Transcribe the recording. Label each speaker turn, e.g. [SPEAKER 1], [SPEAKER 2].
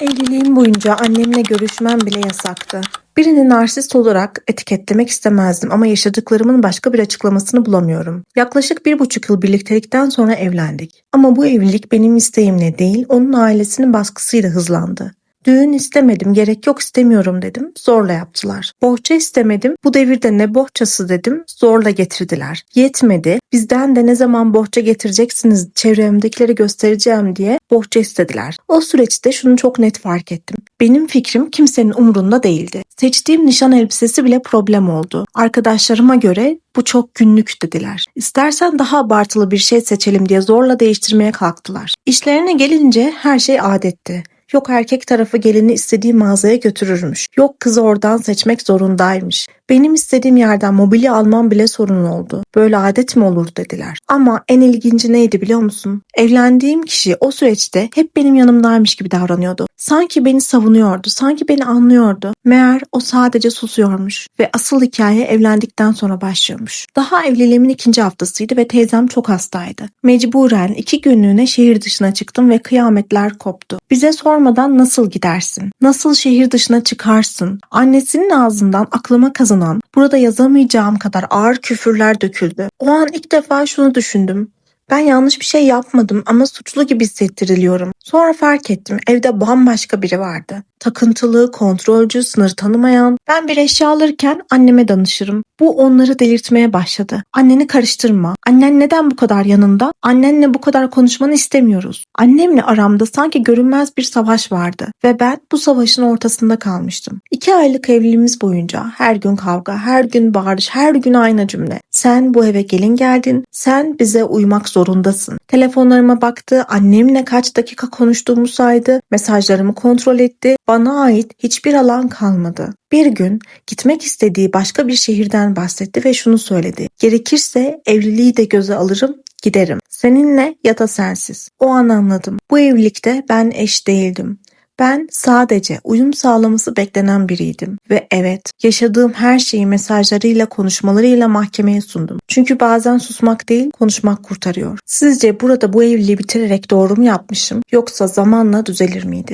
[SPEAKER 1] Evliliğim boyunca annemle görüşmem bile yasaktı. Birini narsist olarak etiketlemek istemezdim ama yaşadıklarımın başka bir açıklamasını bulamıyorum. Yaklaşık bir buçuk yıl birliktelikten sonra evlendik. Ama bu evlilik benim isteğimle değil, onun ailesinin baskısıyla hızlandı. Düğün istemedim, gerek yok istemiyorum dedim. Zorla yaptılar. Bohça istemedim. Bu devirde ne bohçası dedim. Zorla getirdiler. Yetmedi. Bizden de ne zaman bohça getireceksiniz çevremdekileri göstereceğim diye bohça istediler. O süreçte şunu çok net fark ettim. Benim fikrim kimsenin umurunda değildi. Seçtiğim nişan elbisesi bile problem oldu. Arkadaşlarıma göre bu çok günlük dediler. İstersen daha abartılı bir şey seçelim diye zorla değiştirmeye kalktılar. İşlerine gelince her şey adetti. Yok erkek tarafı gelini istediği mağazaya götürürmüş. Yok kızı oradan seçmek zorundaymış. Benim istediğim yerden mobilya almam bile sorun oldu. Böyle adet mi olur dediler. Ama en ilginci neydi biliyor musun? Evlendiğim kişi o süreçte hep benim yanımdaymış gibi davranıyordu. Sanki beni savunuyordu, sanki beni anlıyordu. Meğer o sadece susuyormuş ve asıl hikaye evlendikten sonra başlıyormuş. Daha evliliğimin ikinci haftasıydı ve teyzem çok hastaydı. Mecburen iki günlüğüne şehir dışına çıktım ve kıyametler koptu. Bize sormadan nasıl gidersin? Nasıl şehir dışına çıkarsın? Annesinin ağzından aklıma kazınan, burada yazamayacağım kadar ağır küfürler döküldü. O an ilk defa şunu düşündüm. Ben yanlış bir şey yapmadım ama suçlu gibi hissettiriliyorum. Sonra fark ettim evde bambaşka biri vardı. Takıntılı, kontrolcü, sınır tanımayan. Ben bir eşya alırken anneme danışırım. Bu onları delirtmeye başladı. Anneni karıştırma. Annen neden bu kadar yanında? Annenle bu kadar konuşmanı istemiyoruz. Annemle aramda sanki görünmez bir savaş vardı ve ben bu savaşın ortasında kalmıştım. İki aylık evliliğimiz boyunca her gün kavga, her gün bağırış, her gün aynı cümle. Sen bu eve gelin geldin, sen bize uymak zorundasın. Telefonlarıma baktı, annemle kaç dakika konuştuğumu saydı, mesajlarımı kontrol etti. Bana ait hiçbir alan kalmadı. Bir gün gitmek istediği başka bir şehirden bahsetti ve şunu söyledi. Gerekirse evliliği de göze alırım, giderim. Seninle ya da sensiz. O an anladım. Bu evlilikte ben eş değildim. Ben sadece uyum sağlaması beklenen biriydim. Ve evet, yaşadığım her şeyi mesajlarıyla, konuşmalarıyla mahkemeye sundum. Çünkü bazen susmak değil, konuşmak kurtarıyor. Sizce burada bu evliliği bitirerek doğru mu yapmışım? Yoksa zamanla düzelir miydi?